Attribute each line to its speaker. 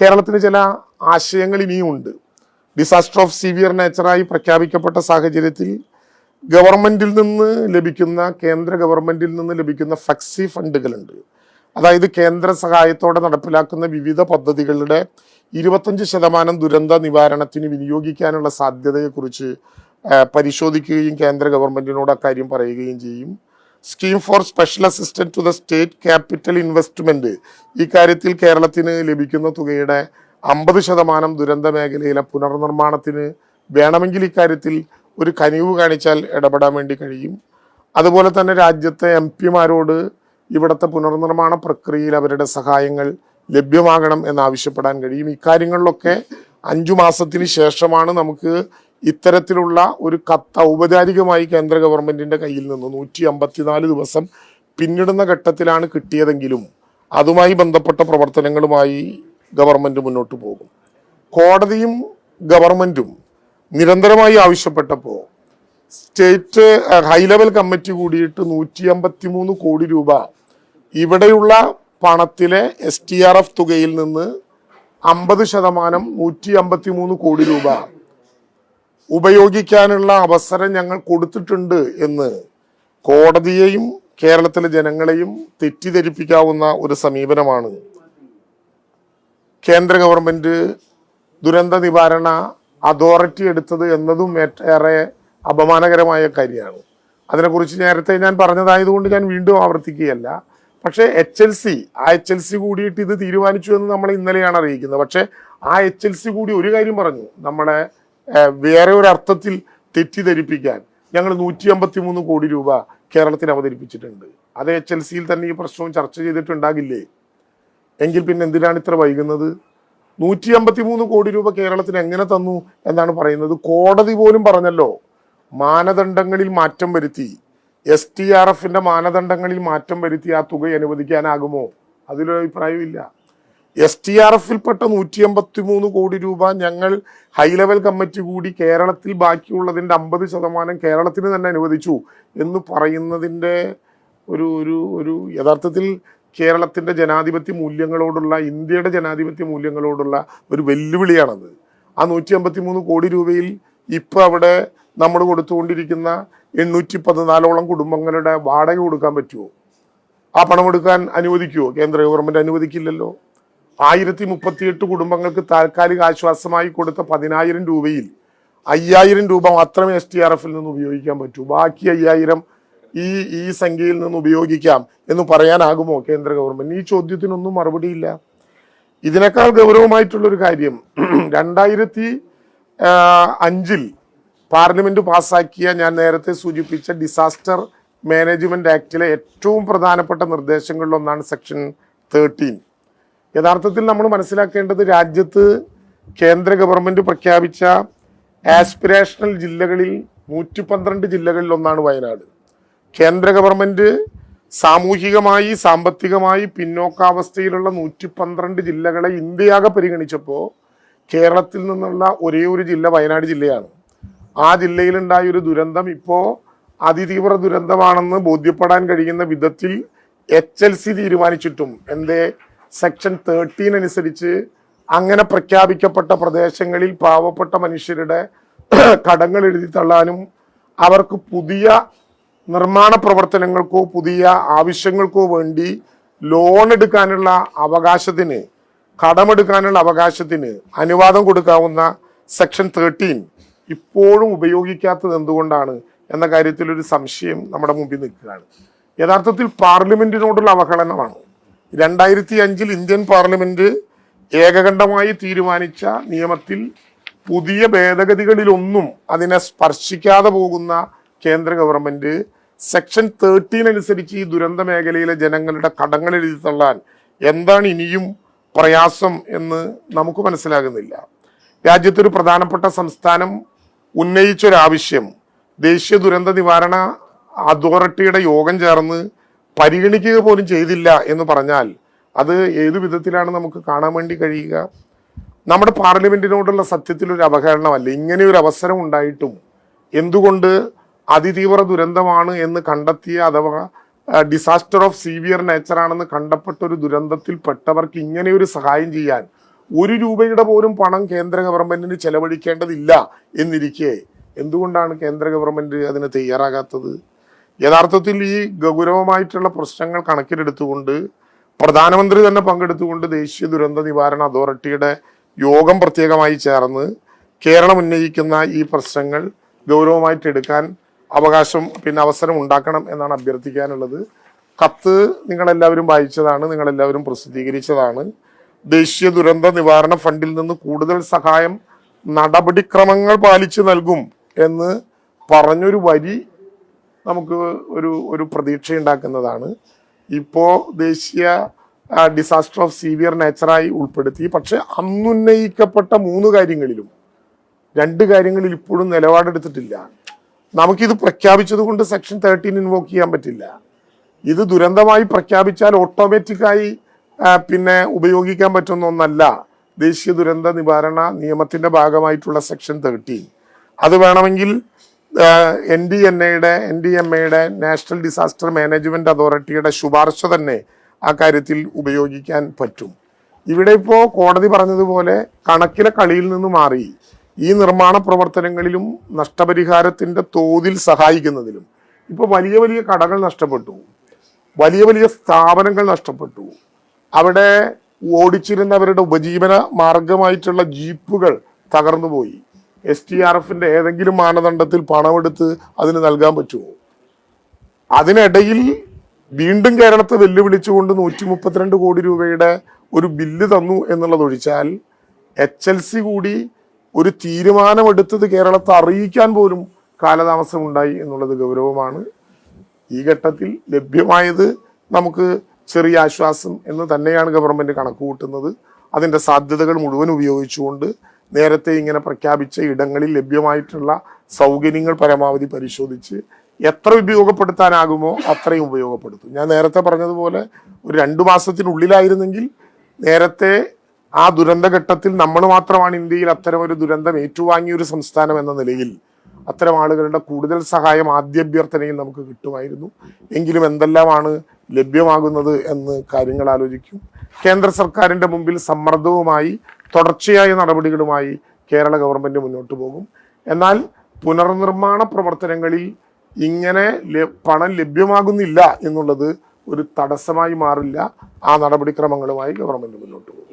Speaker 1: കേരളത്തിന് ചില ആശയങ്ങൾ ഇനിയും ഉണ്ട്. ഡിസാസ്റ്റർ ഓഫ് സിവിയർ നേച്ചറായി പ്രഖ്യാപിക്കപ്പെട്ട സാഹചര്യത്തിൽ ഗവൺമെന്റിൽ നിന്ന് ലഭിക്കുന്ന കേന്ദ്ര ഗവൺമെന്റിൽ നിന്ന് ലഭിക്കുന്ന ഫ്ലക്സി ഫണ്ടുകളുണ്ട്. അതായത് കേന്ദ്ര സഹായത്തോടെ നടപ്പിലാക്കുന്ന വിവിധ പദ്ധതികളുടെ ഇരുപത്തഞ്ച് ശതമാനം ദുരന്ത നിവാരണത്തിന് വിനിയോഗിക്കാനുള്ള സാധ്യതയെക്കുറിച്ച് പരിശോധിക്കുകയും കേന്ദ്ര ഗവൺമെന്റിനോട് അക്കാര്യം പറയുകയും ചെയ്യും. Scheme for special assistant to the state capital investment ഈ കാര്യത്തിൽ കേരളത്തിന് ലഭിക്കുന്ന തുകയുടെ അമ്പത് ശതമാനം ദുരന്ത മേഖലയിലെ പുനർനിർമ്മാണത്തിന് വേണമെങ്കിൽ ഇക്കാര്യത്തിൽ ഒരു കനിവ് കാണിച്ചാൽ ഇടപെടാൻ വേണ്ടി കഴിയും. അതുപോലെ തന്നെ രാജ്യത്തെ എം പിമാരോട് ഇവിടുത്തെ പുനർനിർമ്മാണ പ്രക്രിയയിൽ അവരുടെ സഹായങ്ങൾ ലഭ്യമാകണം എന്നാവശ്യപ്പെടാൻ കഴിയും. ഇക്കാര്യങ്ങളിലൊക്കെ അഞ്ചു മാസത്തിന് ശേഷമാണ് നമുക്ക് ഇത്തരത്തിലുള്ള ഒരു കത്ത് ഔപചാരികമായി കേന്ദ്ര ഗവൺമെന്റിന്റെ കയ്യിൽ നിന്ന് നൂറ്റി അമ്പത്തിനാല് ദിവസം പിന്നിടുന്ന ഘട്ടത്തിലാണ് കിട്ടിയതെങ്കിലും അതുമായി ബന്ധപ്പെട്ട പ്രവർത്തനങ്ങളുമായി ഗവൺമെന്റ് മുന്നോട്ട് പോകും. കോടതിയും ഗവൺമെന്റും നിരന്തരമായി ആവശ്യപ്പെട്ടപ്പോൾ സ്റ്റേറ്റ് ഹൈ ലെവൽ കമ്മിറ്റി കൂടിയിട്ട് നൂറ്റി അമ്പത്തി മൂന്ന് കോടി രൂപ ഇവിടെയുള്ള പണത്തിലെ എസ് ടി ആർ എഫ് തുകയിൽ നിന്ന് അമ്പത് ശതമാനം നൂറ്റി അമ്പത്തി മൂന്ന് കോടി രൂപ ഉപയോഗിക്കാനുള്ള അവസരം ഞങ്ങൾ കൊടുത്തിട്ടുണ്ട് എന്ന് കോടതിയെയും കേരളത്തിലെ ജനങ്ങളെയും തെറ്റിദ്ധരിപ്പിക്കാവുന്ന ഒരു സമീപനമാണ്. കേന്ദ്ര ഗവൺമെന്റ് ദുരന്ത നിവാരണ അതോറിറ്റി എടുത്തത് എന്നതും ഏറെ അപമാനകരമായ കാര്യമാണ്. അതിനെക്കുറിച്ച് നേരത്തെ ഞാൻ പറഞ്ഞതായതുകൊണ്ട് ഞാൻ വീണ്ടും ആവർത്തിക്കുകയല്ല. പക്ഷേ എച്ച് എൽ സി ആ എച്ച് എൽ സി കൂടിയിട്ട് ഇത് തീരുമാനിച്ചു എന്ന് നമ്മൾ ഇന്നലെയാണ് അറിയിക്കുന്നത്. പക്ഷേ ആ എച്ച് എൽ സി കൂടി ഒരു കാര്യം പറഞ്ഞു. നമ്മളെ വേറെ ഒരു അർത്ഥത്തിൽ തെറ്റിദ്ധരിപ്പിക്കാൻ ഞങ്ങൾ നൂറ്റി അമ്പത്തി മൂന്ന് കോടി രൂപ കേരളത്തിന് അവതരിപ്പിച്ചിട്ടുണ്ട്. അത് എച്ച് എൽ സിയിൽ തന്നെ ഈ പ്രശ്നവും ചർച്ച ചെയ്തിട്ടുണ്ടാകില്ലേ? എങ്കിൽ പിന്നെ എന്തിനാണ് ഇത്ര വൈകുന്നത്? നൂറ്റി അമ്പത്തി മൂന്ന് കോടി രൂപ കേരളത്തിന് എങ്ങനെ തന്നു എന്നാണ് പറയുന്നത്? കോടതി പോലും പറഞ്ഞല്ലോ മാനദണ്ഡങ്ങളിൽ മാറ്റം വരുത്തി എസ് ടി ആർ എഫിന്റെ മാനദണ്ഡങ്ങളിൽ മാറ്റം വരുത്തി ആ തുക അനുവദിക്കാനാകുമോ അതിലൊരു അഭിപ്രായമില്ല എസ് ടി ആർ എഫിൽപ്പെട്ട നൂറ്റി അമ്പത്തി മൂന്ന് കോടി രൂപ ഞങ്ങൾ ഹൈ ലെവൽ കമ്മിറ്റി കൂടി കേരളത്തിൽ ബാക്കിയുള്ളതിന്റെ അമ്പത് ശതമാനം കേരളത്തിന് തന്നെ അനുവദിച്ചു എന്ന് പറയുന്നതിന്റെ ഒരു ഒരു ഒരു യഥാർത്ഥത്തിൽ കേരളത്തിന്റെ ജനാധിപത്യ മൂല്യങ്ങളോടുള്ള ഇന്ത്യയുടെ ജനാധിപത്യ മൂല്യങ്ങളോടുള്ള ഒരു വെല്ലുവിളിയാണത്. ആ നൂറ്റി അമ്പത്തി മൂന്ന് കോടി രൂപയിൽ ഇപ്പോൾ അവിടെ നമ്മൾ കൊടുത്തുകൊണ്ടിരിക്കുന്ന എണ്ണൂറ്റി പതിനാലോളം കുടുംബങ്ങളുടെ വാടക കൊടുക്കാൻ പറ്റുമോ ആ പണമെടുക്കാൻ അനുവദിക്കുമോ കേന്ദ്ര ഗവൺമെന്റ് അനുവദിക്കില്ലല്ലോ. ആയിരത്തി മുപ്പത്തിയെട്ട് കുടുംബങ്ങൾക്ക് താൽക്കാലിക ആശ്വാസമായി കൊടുത്ത പതിനായിരം രൂപയിൽ അയ്യായിരം രൂപ മാത്രമേ എസ് ടി ആർ എഫിൽ നിന്ന് ഉപയോഗിക്കാൻ പറ്റൂ. ബാക്കി അയ്യായിരം ഈ ഈ സംഖ്യയിൽ നിന്ന് ഉപയോഗിക്കാം എന്ന് പറയാനാകുമോ കേന്ദ്ര ഗവൺമെന്റ്? ഈ ചോദ്യത്തിനൊന്നും മറുപടിയില്ല ഇതിനേക്കാൾ ഗൗരവമായിട്ടുള്ള ഒരു കാര്യം രണ്ടായിരത്തി അഞ്ചിൽ പാർലമെന്റ് പാസാക്കിയ ഞാൻ നേരത്തെ സൂചിപ്പിച്ച ഡിസാസ്റ്റർ മാനേജ്മെന്റ് ആക്ടിലെ ഏറ്റവും പ്രധാനപ്പെട്ട നിർദ്ദേശങ്ങളിലൊന്നാണ് സെക്ഷൻ തേർട്ടീൻ. യഥാർത്ഥത്തിൽ നമ്മൾ മനസ്സിലാക്കേണ്ടത് രാജ്യത്ത് കേന്ദ്ര ഗവൺമെന്റ് പ്രഖ്യാപിച്ച ആസ്പിരേഷണൽ ജില്ലകളിൽ നൂറ്റി പന്ത്രണ്ട് ജില്ലകളിൽ ഒന്നാണ് വയനാട്. കേന്ദ്ര ഗവൺമെന്റ് സാമൂഹികമായി സാമ്പത്തികമായി പിന്നോക്കാവസ്ഥയിലുള്ള നൂറ്റി പന്ത്രണ്ട് ജില്ലകളെ ഇന്ത്യയാകെ പരിഗണിച്ചപ്പോൾ കേരളത്തിൽ നിന്നുള്ള ഒരേ ഒരു ജില്ല വയനാട് ജില്ലയാണ്. ആ ജില്ലയിലുണ്ടായ ഒരു ദുരന്തം ഇപ്പോൾ അതിതീവ്ര ദുരന്തമാണെന്ന് ബോധ്യപ്പെടാൻ കഴിയുന്ന വിധത്തിൽ എച്ച് എൽ സി തീരുമാനിച്ചിട്ടും എന്തേ സെക്ഷൻ തേർട്ടീൻ അനുസരിച്ച് അങ്ങനെ പ്രഖ്യാപിക്കപ്പെട്ട പ്രദേശങ്ങളിൽ പാവപ്പെട്ട മനുഷ്യരുടെ കടങ്ങൾ എഴുതി തള്ളാനും അവർക്ക് പുതിയ നിർമ്മാണ പ്രവർത്തനങ്ങൾക്കോ പുതിയ ആവശ്യങ്ങൾക്കോ വേണ്ടി ലോൺ എടുക്കാനുള്ള അവകാശത്തിന് കടമെടുക്കാനുള്ള അവകാശത്തിന് അനുവാദം കൊടുക്കാവുന്ന സെക്ഷൻ തേർട്ടീൻ ഇപ്പോഴും ഉപയോഗിക്കാത്തത് എന്തുകൊണ്ടാണ് എന്ന കാര്യത്തിൽ ഒരു സംശയം നമ്മുടെ മുമ്പിൽ നിൽക്കുകയാണ്. യഥാർത്ഥത്തിൽ പാർലമെന്റിനോടുള്ള അവഹേളനമാണ്. രണ്ടായിരത്തി അഞ്ചിൽ ഇന്ത്യൻ പാർലമെന്റ് ഏകകണ്ഠമായി തീരുമാനിച്ച നിയമത്തിൽ പുതിയ ഭേദഗതികളിലൊന്നും അതിനെ സ്പർശിക്കാതെ പോകുന്ന കേന്ദ്ര ഗവൺമെന്റ് സെക്ഷൻ തേർട്ടീൻ അനുസരിച്ച് ഈ ദുരന്ത മേഖലയിലെ ജനങ്ങളുടെ കടങ്ങൾ എഴുതി തള്ളാൻ എന്താണ് ഇനിയും പ്രയാസം എന്ന് നമുക്ക് മനസ്സിലാകുന്നില്ല. രാജ്യത്തൊരു പ്രധാനപ്പെട്ട സംസ്ഥാനം ഉന്നയിച്ചൊരാവശ്യം ദേശീയ ദുരന്ത നിവാരണ അതോറിറ്റിയുടെ യോഗം ചേർന്ന് പരിഗണിക്കുക പോലും ചെയ്തില്ല എന്ന് പറഞ്ഞാൽ അത് ഏതു വിധത്തിലാണ് നമുക്ക് കാണാൻ വേണ്ടി കഴിയുക? നമ്മുടെ പാർലമെന്റിനോടുള്ള സത്യത്തിൽ ഒരു ഇങ്ങനെ ഒരു അവസരം ഉണ്ടായിട്ടും എന്തുകൊണ്ട് അതിതീവ്ര ദുരന്തമാണ് എന്ന് കണ്ടെത്തിയ അഥവാ ഡിസാസ്റ്റർ ഓഫ് സീവിയർ നേച്ചർ ആണെന്ന് കണ്ടപ്പെട്ട ഒരു ദുരന്തത്തിൽ പെട്ടവർക്ക് ഇങ്ങനെ ഒരു സഹായം ചെയ്യാൻ ഒരു രൂപയുടെ പോലും പണം കേന്ദ്ര ഗവൺമെന്റിന് ചെലവഴിക്കേണ്ടതില്ല എന്നിരിക്കെ എന്തുകൊണ്ടാണ് കേന്ദ്ര ഗവൺമെന്റ് അതിന് തയ്യാറാകാത്തത്? യഥാർത്ഥത്തിൽ ഈ ഗൗരവമായിട്ടുള്ള പ്രശ്നങ്ങൾ കണക്കിലെടുത്തുകൊണ്ട് പ്രധാനമന്ത്രി തന്നെ പങ്കെടുത്തുകൊണ്ട് ദേശീയ ദുരന്ത നിവാരണ അതോറിറ്റിയുടെ യോഗം പ്രത്യേകമായി ചേർന്ന് കേരളം ഉന്നയിക്കുന്ന ഈ പ്രശ്നങ്ങൾ ഗൗരവമായിട്ട് എടുക്കാൻ അവകാശം പിന്നെ അവസരം ഉണ്ടാക്കണം എന്നാണ് അഭ്യർത്ഥിക്കാനുള്ളത്. കത്ത് നിങ്ങളെല്ലാവരും വായിച്ചതാണ് നിങ്ങളെല്ലാവരും പ്രസിദ്ധീകരിച്ചതാണ്. ദേശീയ ദുരന്ത നിവാരണ ഫണ്ടിൽ നിന്ന് കൂടുതൽ സഹായം നടപടിക്രമങ്ങൾ പാലിച്ചു നൽകും എന്ന് പറഞ്ഞൊരു വരി നമുക്ക് ഒരു ഒരു പ്രതീക്ഷ ഉണ്ടാക്കുന്നതാണ് ഇപ്പോൾ ദേശീയ ഡിസാസ്റ്റർ ഓഫ് സീവിയർ നേച്ചറായി ഉൾപ്പെടുത്തി. പക്ഷെ അന്നുന്നയിക്കപ്പെട്ട മൂന്ന് കാര്യങ്ങളിലും രണ്ട് കാര്യങ്ങളിൽ ഇപ്പോഴും നിലപാടെടുത്തിട്ടില്ല. നമുക്കിത് പ്രഖ്യാപിച്ചത് കൊണ്ട് സെക്ഷൻ തേർട്ടീൻ ഇൻവോക്ക് ചെയ്യാൻ പറ്റില്ല. ഇത് ദുരന്തമായി പ്രഖ്യാപിച്ചാൽ ഓട്ടോമാറ്റിക്കായി പിന്നെ ഉപയോഗിക്കാൻ പറ്റുന്ന ഒന്നല്ല. ദേശീയ ദുരന്ത നിവാരണ നിയമത്തിന്റെ ഭാഗമായിട്ടുള്ള സെക്ഷൻ തേർട്ടീൻ അത് വേണമെങ്കിൽ എൻ ഡി എൻ എയുടെ എൻ ഡി എം എയുടെ നാഷണൽ ഡിസാസ്റ്റർ മാനേജ്മെന്റ് അതോറിറ്റിയുടെ ശുപാർശ തന്നെ ആ കാര്യത്തിൽ ഉപയോഗിക്കാൻ പറ്റും. ഇവിടെ ഇപ്പോൾ കോടതി പറഞ്ഞതുപോലെ കണക്കിലെ കളിയിൽ നിന്ന് മാറി ഈ നിർമ്മാണ പ്രവർത്തനങ്ങളിലും നഷ്ടപരിഹാരത്തിന്റെ തോതിൽ സഹായിക്കുന്നതിലും ഇപ്പോൾ വലിയ വലിയ കടകൾ നഷ്ടപ്പെട്ടു. വലിയ വലിയ സ്ഥാപനങ്ങൾ നഷ്ടപ്പെട്ടു. അവിടെ ഓടിച്ചിരുന്നവരുടെ ഉപജീവന മാർഗമായിട്ടുള്ള ജീപ്പുകൾ തകർന്നുപോയി. എസ് ടി ആർ എഫിന്റെ ഏതെങ്കിലും മാനദണ്ഡത്തിൽ പണമെടുത്ത് അതിന് നൽകാൻ പറ്റുമോ? അതിനിടയിൽ വീണ്ടും കേരളത്തെ വെല്ലുവിളിച്ചുകൊണ്ട് നൂറ്റി മുപ്പത്തിരണ്ട് കോടി രൂപയുടെ ഒരു ബില്ല് തന്നു എന്നുള്ളതൊഴിച്ചാൽ എച്ച് എൽ സി കൂടി ഒരു തീരുമാനമെടുത്തത് കേരളത്തെ അറിയിക്കാൻ പോലും കാലതാമസം ഉണ്ടായി എന്നുള്ളത് ഗൗരവമാണ്. ഈ ഘട്ടത്തിൽ ലഭ്യമായത് നമുക്ക് ചെറിയ ആശ്വാസം എന്ന് തന്നെയാണ് ഗവൺമെന്റ് കണക്ക് കൂട്ടുന്നത് അതിന്റെ സാധ്യതകൾ മുഴുവൻ ഉപയോഗിച്ചുകൊണ്ട് നേരത്തെ ഇങ്ങനെ പ്രഖ്യാപിച്ച ഇടങ്ങളിൽ ലഭ്യമായിട്ടുള്ള സൗകര്യങ്ങൾ പരമാവധി പരിശോധിച്ച് എത്ര ഉപയോഗപ്പെടുത്താനാകുമോ അത്രയും ഉപയോഗപ്പെടുത്തും. ഞാൻ നേരത്തെ പറഞ്ഞതുപോലെ ഒരു രണ്ടു മാസത്തിനുള്ളിലായിരുന്നെങ്കിൽ നേരത്തെ ആ ദുരന്തഘട്ടത്തിൽ നമ്മൾ മാത്രമാണ് ഇന്ത്യയിൽ അത്തരം ഒരു ദുരന്തം ഏറ്റുവാങ്ങിയ ഒരു സംസ്ഥാനം എന്ന നിലയിൽ അത്തരം ആളുകളുടെ കൂടുതൽ സഹായം ആദ്യാഭ്യർത്ഥനയിൽ നമുക്ക് കിട്ടുമായിരുന്നു. എങ്കിലും എന്തെല്ലാമാണ് ലഭ്യമാകുന്നത് എന്ന് കാര്യങ്ങൾ ആലോചിക്കും. കേന്ദ്ര സർക്കാരിന്റെ മുമ്പിൽ സമ്മർദ്ദവുമായി തുടർച്ചയായ നടപടികളുമായി കേരള ഗവൺമെന്റ് മുന്നോട്ട് പോകും. എന്നാൽ പുനർനിർമ്മാണ പ്രവർത്തനങ്ങളിൽ ഇങ്ങനെ പണം ലഭ്യമാകുന്നില്ല എന്നുള്ളത് ഒരു തടസ്സമായി മാറില്ല. ആ നടപടിക്രമങ്ങളുമായി ഗവൺമെന്റ് മുന്നോട്ട് പോകും.